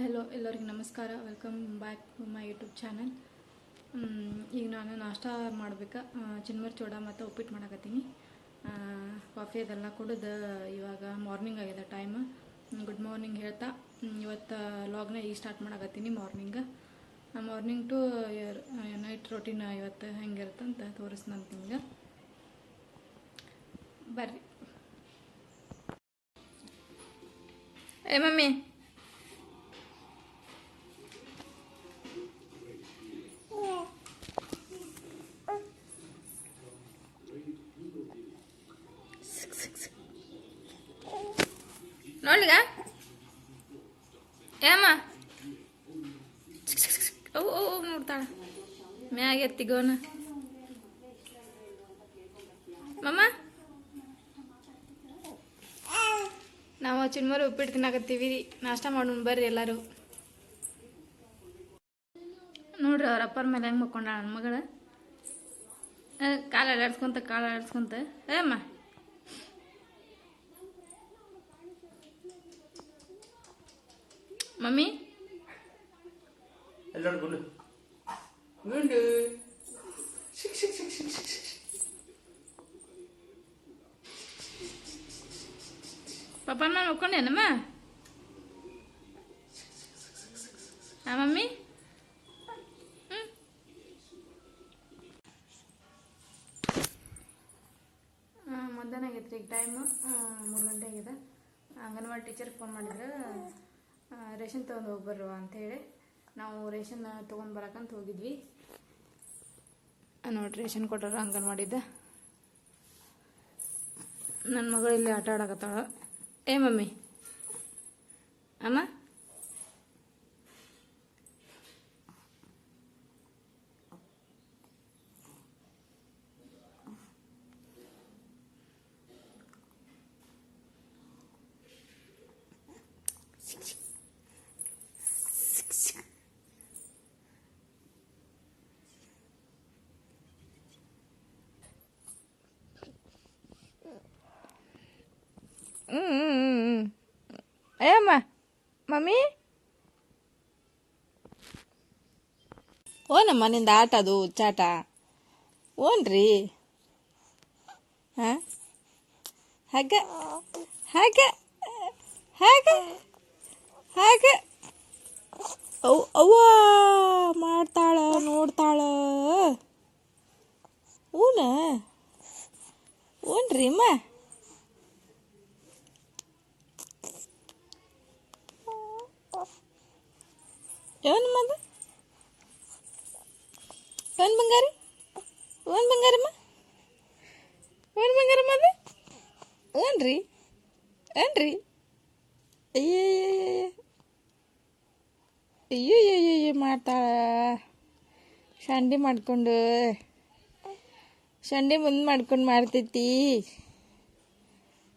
Hello ಎಲ್ಲರಿಗೆ ನಮಸ್ಕಾರ. Welcome back to my YouTube channel ಈಗ ನಾನು ನಾಷ್ಟ ಮಾಡ್ಬೇಕು. ಚಿನ್ಮರ್ ಚೋಡ ಮತ್ತು ಉಪ್ಪಿಟ್ಟು ಮಾಡಕತ್ತೀನಿ. ಕಾಫಿ ಅದೆಲ್ಲ ಕುಡಿದು ಇವಾಗ ಮಾರ್ನಿಂಗ್ ಆಗಿದೆ ಟೈಮ್ ಗುಡ್ ಮಾರ್ನಿಂಗ್ ಹೇಳ್ತಾ. ಇವತ್ತು ಲಾಗ್ನ ಈಗ start ಮಾಡಕತ್ತೀನಿ morning morning to night routine ಇವತ್ತು ಹೆಂಗಿರುತ್ತಂತ ತೋರಿಸ್ನಂತ ನಿಮ್ಗೆ. ಬರ್ರಿ. ಏ, ಮಮ್ಮಿ ನೋಡ್ಲಿಗ? ಏಮ್ಮ ಓ ಓ, ನೋಡ್ತಾಳ ಮ್ಯಾಗ ಎತ್ತಿಗೋನ ಮಮ್ಮ? ನಾವು ಚಿನ್ಮರು ಉಪ್ಪಿಟ್ಟು ತಿನ್ನಾಕತ್ತೀವಿ. ನಾಷ್ಟ ಮಾಡೋಣ ಬರ್ರಿ ಎಲ್ಲರೂ. ನೋಡ್ರಿ ಅವ್ರ ಅಪ್ಪರ ಮೇಲೆ ಹೆಂಗೆ ಮಕ್ಕೊಂಡಾಳ ನನ್ನ ಮಗಳ? ಕಾಲು ಅಲ್ಲಾಡ್ಸ್ಕೊಂತ ಕಾಲು ಅಲ್ಲಾಡ್ಸ್ಕೊಂತ. ಏಮ್ಮ ಮಮ್ಮಿ? ಎಲ್ಲರೂ ಗುಂಡು. ಗುಂಡು. ಶಿಕ್ ಶಿಕ್ ಶಿಕ್ ಶಿಕ್ ಶಿಕ್ ಶಿಕ್ ಪಪ್ಪನ ಮೇಲೆ ಆ ಮಮ್ಮಿ? ಮಧ್ಯಾಹ್ನ ಆಗೈತೆ ಈಗ ಟೈಮು ಮೂರು ಗಂಟೆ ಆಗಿದೆ. ಅಂಗನವಾಡಿ ಟೀಚರ್ ಫೋನ್ ಮಾಡಿದ್ರು. ರೇಷನ್ ತೊಗೊಂಡು ಹೋಗಿ ಬರುವ ಅಂತೇಳಿ ನಾವು ರೇಷನ್ ತೊಗೊಂಡು ಬರಕಂತ ಹೋಗಿದ್ವಿ. ಆ, ನೋಡ್ರಿ ರೇಷನ್ ಕೊಟ್ಟರು ಅಂಗನವಾಡಿದ್ದೆ ನನ್ನ ಮಗಳು ಇಲ್ಲಿ ಆಟ ಆಡಕತ್ತಾಳ ಏ ಮಮ್ಮಿ. ಏಮ್ಮ ಮಮ್ಮಿ ಓನಮ್ಮ ನಿಂದ ಆಟ ಅದು, ಚಾಟ. ಓನ್ರಿ? ಹಾಂ? ಹಾಗ ಹಾಗ ಹಾಗ ಹಾಗ. ಅವ್ ಅವ್ವ ಮಾಡ್ತಾಳ, ನೋಡ್ತಾಳ. ಊನ? ಊನ್ರಿ ಅಮ್ಮ ಏನು ಮದ ಏನು ಬಂಗಾರಿ? ಏನು ಬಂಗಾರಮ್ಮ? ಏನು ಬಂಗಾರಮ್ಮ ಅದು? ಏನ್ರಿ ಏನ್ರಿ ಅಯ್ಯಯ್ಯಯ್ಯ ಅಯ್ಯೋ ಮಾಡ್ತಾಳ. ಶಂಡಿ ಮಾಡ್ಕೊಂಡು. ಶಂಡಿ ಮುಂದೆ ಮಾಡ್ಕೊಂಡು ಮಾಡ್ತೈತಿ.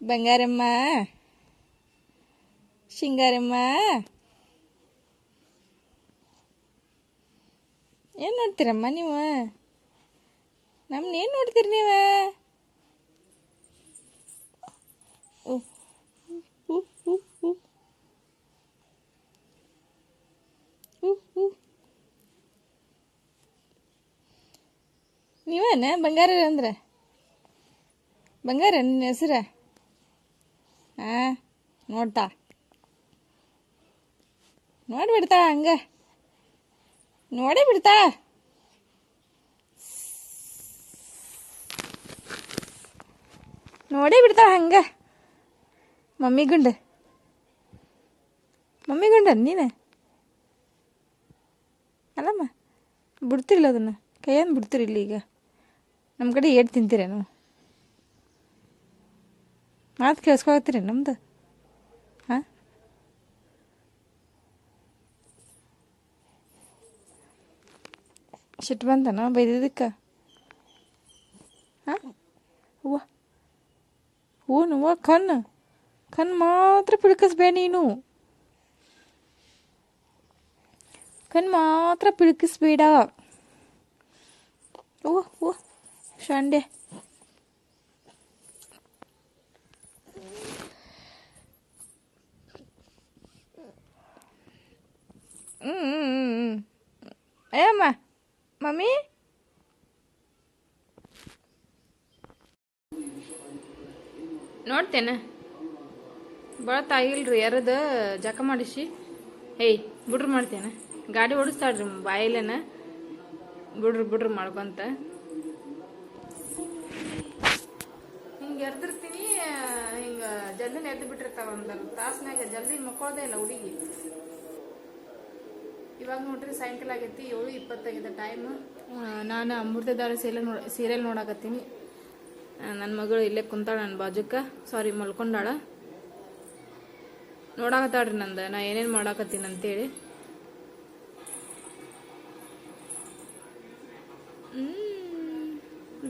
ಬಂಗಾರಮ್ಮ. ಶಿಂಗಾರಮ್ಮ. ಏನು ನೋಡ್ತೀರಮ್ಮ ನೀವು? ನಮ್ಮನ್ನ ಏನು ನೋಡ್ತೀರಿ ನೀವು. ನೀವೇನ ಬಂಗಾರ ಅಂದ್ರೆ? ಬಂಗಾರ ನಿನ್ನ ಹೆಸರ? ಹಾಂ ನೋಡ್ತಾ. ನೋಡ್ಬಿಡ್ತಾ ಹಂಗ. ನೋಡೇ ಬಿಡ್ತಾಳ. ನೋಡೇ ಬಿಡ್ತಾಳ ಹಂಗ. ಮಮ್ಮಿ ಗುಂಡ. ಮಮ್ಮಿ ಗುಂಡ ನೀನ? ಅಲ್ಲಮ್ಮ ಬಿಡ್ತಿರಲ್ಲ ಅದನ್ನು. ಕೈಯನ್ನು ಬಿಡ್ತಿರಿಲ್ಲ ಈಗ. ನಮ್ಮ ಕಡೆ ಏಟ್ ತಿಂತೀರೇನು? ಮಾತು ಕೇಳಿಸ್ಕೊಳತ್ತೀರಿ ನಮ್ದು? ಸಿಟ್ಟು ಬಂತನ ಬೈದಿದ್ದಕ್ಕೆ ಹಾಂ ಹೂವ ಹೂನು ಹೂವ ಕಣ್ಣು ಕಣ್ಣು ಮಾತ್ರ ಪಿಳ್ಕಿಸ್ಬೇಡ ನೀನು ಕಣ್ಣು ಮಾತ್ರ ಪಿಳ್ಕಿಸ್ಬೇಡ ಓ ಓ ಶಂಡೆ ಹ್ಞೂ ಹ್ಞೂ ಹ್ಞೂ ಹ್ಞೂ ಅಯ್ಯಮ್ಮ ಮಮ್ಮಿ? ನೋಡ್ತೇನೆ. ಭಾಳ ತಾಯಿಲ್ರಿ ಯಾರದ? ಜಕ ಮಾಡಿಸಿ. ಏಯ್ ಬಿಡ್ರಿ ಮಾಡ್ತೇನೆ. ಗಾಡಿ ಓಡಿಸ್ತಾಳ್ರಿ ಬಾಯಿಲೇನ ಬಿಡ್ರಿ ಬಿಡ್ರಿ ಮಾಡ್ಕೊಂತ. ಹಿಂಗೆ ಎರ್ದಿರ್ತೀನಿ ಹಿಂಗೆ ಜಲ್ದಿನ ಎದ್ದು ಬಿಟ್ಟಿರ್ತಾವ ಒಂದು ತಾಸ್ನಾಗ ಜಲ್ದಿ ಮಕ್ಕೋದೇ ಇಲ್ಲ ಹುಡುಗಿ. ಇವಾಗ ನೋಡ್ರಿ ಸಾಯಂಕಾಲ ಆಗೈತಿ, ಏಳು ಇಪ್ಪತ್ತಾಗಿದೆ ಟೈಮ್ ನಾನು ಅಮೃತಧಾರ ಸೀರಿಯಲ್ ನೋಡ ಸೀರಿಯಲ್ ನೋಡಕತ್ತೀನಿ. ನನ್ನ ಮಗಳು ಇಲ್ಲೇ ಕುಂತಾಳ ನನ್ನ ಬಾಜುಕ್ಕೆ ಸಾರಿ ಮಲ್ಕೊಂಡಾಳ. ನೋಡಾಕತ್ತಾಳ್ರಿ ನಂದು, ನಾ ಏನೇನು ಮಾಡಾಕತ್ತೀನಿ ಅಂತೇಳಿ.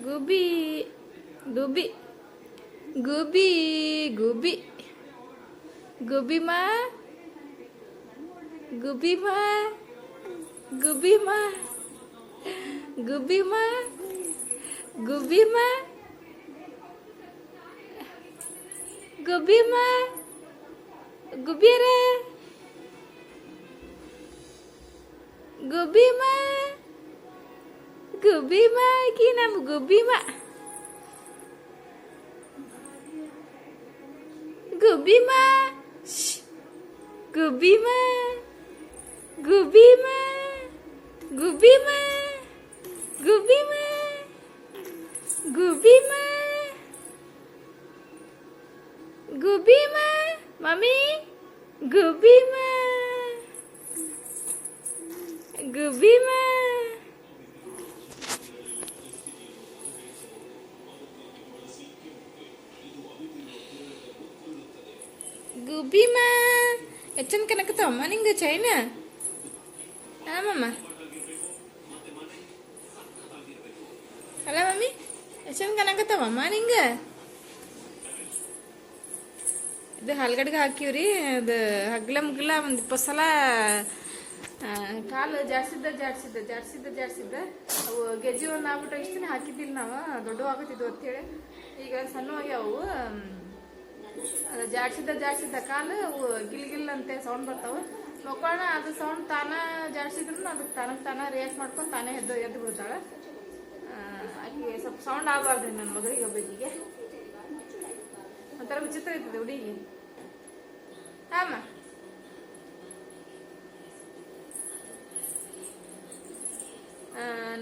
Gubbi Gubbi Gubbi Gubbi Gubbi ಗುಬಿಮಾ Gubi ma. Gubi ma. Gubi ma. Gubi ma. Gubi mah. Gubire. Gubi ma. Gubi mah. Kina gubi ma. Gubi ma. Gubi ma. Gubi ma, gubi ma, gubi ma, gubi ma, gubi ma, mami, gubi ma, gubi ma, Gubi ma, Echan kena ketama nih gak China? ಆಮಮ್ಮ ಅಲ್ಲ mummy ಎಷ್ಟೊಂದು ಕನಕತ್ತವಮ್ಮ ನಿಂಗೆ? ಇದು ಹಲ್ಗಡ್ಗೆ ಹಾಕಿವ್ರಿ ಅದು ಹಗ್ಲ ಮುಗ್ಲ ಒಂದು ಇಪ್ಪತ್ತು ಸಲ ಕಾಲು ಜಾಡ್ಸಿದ್ದ ಜಾಡ್ಸಿದ್ದ ಜಾಡ್ಸಿದ್ದ ಜಾಡ್ಸಿದ್ದ. ಅವು ಗೆಜ್ಜೆ ಒಂದು ಆಗ್ಬಿಟ್ಟು ಇಷ್ಟು ದಿನ ಹಾಕಿದ್ದಿಲ್ಲ ನಾವು ದೊಡ್ಡ ಆಗತ್ತಿದ್ವು ಅಂತೇಳಿ. ಈಗ ಸಣ್ಣ ಆಗ್ಯಾವು ಅದು ಜಾಡ್ಸಿದ್ದ ಜಾಡ್ಸಿದ್ದ ಕಾಲು ಅವು ಗಿಲ್ ಗಿಲ್ ಅಂತೆ ಸೌಂಡ್ ಬರ್ತಾವ. ಮಕ್ಕಳನ್ನ ಅದು ಸೌಂಡ್ ತಾನ ಜಾಡ್ಸಿದ್ರು ಅದಕ್ಕೆ ತಾನಕ್ಕೆ ತಾನ ರಿಯಾಕ್ಟ್ ಮಾಡ್ಕೊಂಡು ತಾನೇ ಎದ್ದು ಎದ್ದು ಬಿಡ್ತಾಳೆ. ಆಕೆ ಸ್ವಲ್ಪ ಸೌಂಡ್ ಆಗಬಾರ್ದು ನನ್ನ ಮಗಳಿಗೆ ಒಬ್ಬಿಗೆ ಒಂಥರ ವಿಚಿತ್ರ ಇರ್ತದೆ ಹುಡುಗಿ. ಹಾಂ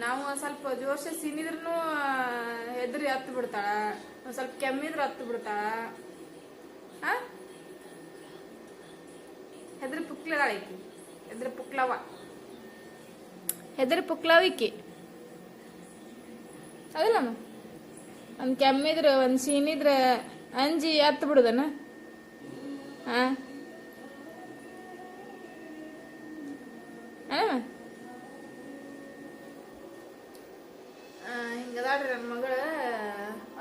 ನಾವು ಸ್ವಲ್ಪ ಜೋಶ ಸಿನಿದ್ರೂ ಎದ್ರಿ ಹತ್ತು ಬಿಡ್ತಾಳ. ಸ್ವಲ್ಪ ಕೆಮ್ಮಿದ್ರೆ ಹತ್ತು ಬಿಡ್ತಾಳ. ಹೆದ್ರಿ ಪುಕ್ಲದಾಳ ಹೆದ್ರ ಪುಕ್ಲಾವ ಪುಕ್ಲವ ಹೆದ್ರಿ ಪುಕ್ಲವ ಈಕಿ ಅದಲ್ಲಮ್ಮ ಒಂದು ಕೆಮ್ಮಿದ್ರೆ ಒಂದು ಸೀನಿದ್ರೆ ಅಂಜಿ ಹತ್ತು ಬಿಡುದನ? ಹಾ? ಹಿಂಗದಾಡ್ರಿ ನನ್ನ ಮಗಳು.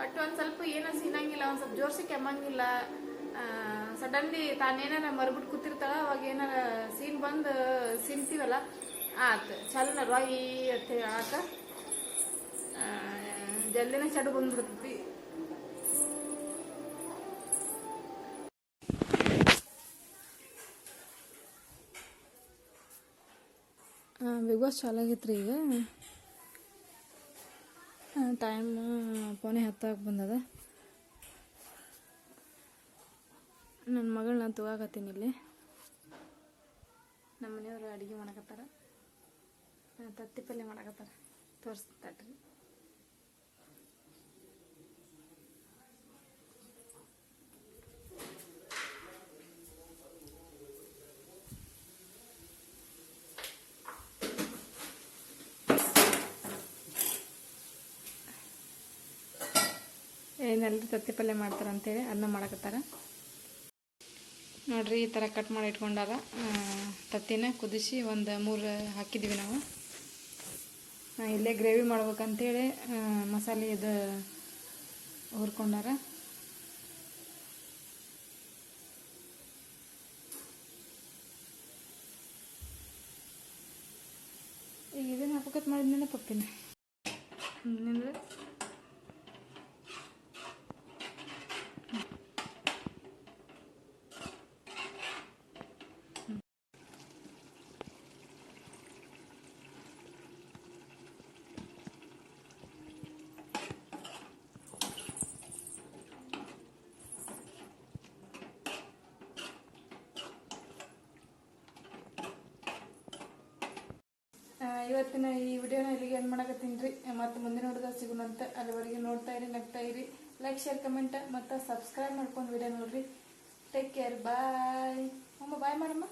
ಒಟ್ಟು ಒಂದು ಸ್ವಲ್ಪ ಏನೋ ಸೀನಂಗಿಲ್ಲ ಒಂದು ಸ್ವಲ್ಪ ಜೋರ್ಸಿ ಕೆಮ್ಮಂಗಿಲ್ಲ. ಸಡನ್ಲಿ ತಾನೇನಾರ ಮರ್ಬಿಟ್ಟು ಕೂತಿರ್ತಾಳ, ಅವಾಗ ಏನಾರ ಸೀನ್ ಬಂದು ಸಿನ್ತೀವಲ್ಲ ಆತು, ಚಲನ ರಾಯಿ ಅಂತ ಹೇಳಾಕ ಜಲ್ದಿನ ಚಡು ಬಂದ್ಬಿಡ್ತೈತಿ. ಬಿಗ್ ಬಾಸ್ ಚಾಲು ರೀ ಈಗ? ಟೈಮ್ ಪೋನೆ ಹತ್ತಾಗಿ ಬಂದದ. ನನ್ನ ಮಗಳು ನಾನು ತಗೋಕತ್ತೀನಿ ಇಲ್ಲಿ. ನಮ್ಮ ಮನೆಯವರು ಅಡುಗೆ ಮಾಡಕತ್ತಾರ. ತತ್ತಿ ಪಲ್ಯ ಮಾಡಕತ್ತಾರ. ತೋರಿಸ್ತಾಟ್ರಿ ಏನಲ್ಲಿ ತತ್ತಿ ಪಲ್ಯ ಮಾಡ್ತಾರಂತೇಳಿ ಅದನ್ನ ಮಾಡಕತ್ತಾರ. ನೋಡ್ರಿ ಈ ಥರ ಕಟ್ ಮಾಡಿ ಇಟ್ಕೊಂಡಾರ ತತ್ತಿನ ಕುದಿಸಿ ಒಂದು ಮೂರು ಹಾಕಿದ್ದೀವಿ ನಾವು. ಇಲ್ಲೇ ಗ್ರೇವಿ ಮಾಡ್ಬೇಕಂತೇಳಿ ಮಸಾಲೆ ಇದು ಹುರ್ಕೊಂಡಾರ. ಈಗ ಇದನ್ನು ಹಾಕೋಕತ್ ಮಾಡಿದ್ಮೇಲೆ ಪಪ್ಪಿನ ಇವತ್ತಿನ ಈ ವಿಡಿಯೋನ ಇಲ್ಲಿಗೆ ಏನು ಮಾಡಕತ್ತೀನಿ ಮತ್ತು ಮುಂದಿನ ನೋಡಿದ ಸಿಗೋಣಂತ ಅಲ್ಲಿವರೆಗೆ ನೋಡ್ತಾ ಇರಿ, ನಗ್ತಾ ಇರಿ. ಲೈಕ್ ಶೇರ್ ಕಮೆಂಟ್ ಮತ್ತು ಸಬ್ಸ್ಕ್ರೈಬ್ ಮಾಡ್ಕೊಂಡು ವಿಡಿಯೋ ನೋಡ್ರಿ. ಟೇಕ್ ಕೇರ್ ಬಾಯ್ ಅಮ್ಮ ಬಾಯ್ ಮಾಡಮ್ಮ.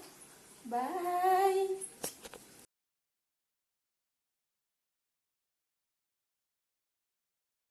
ಬಾಯ್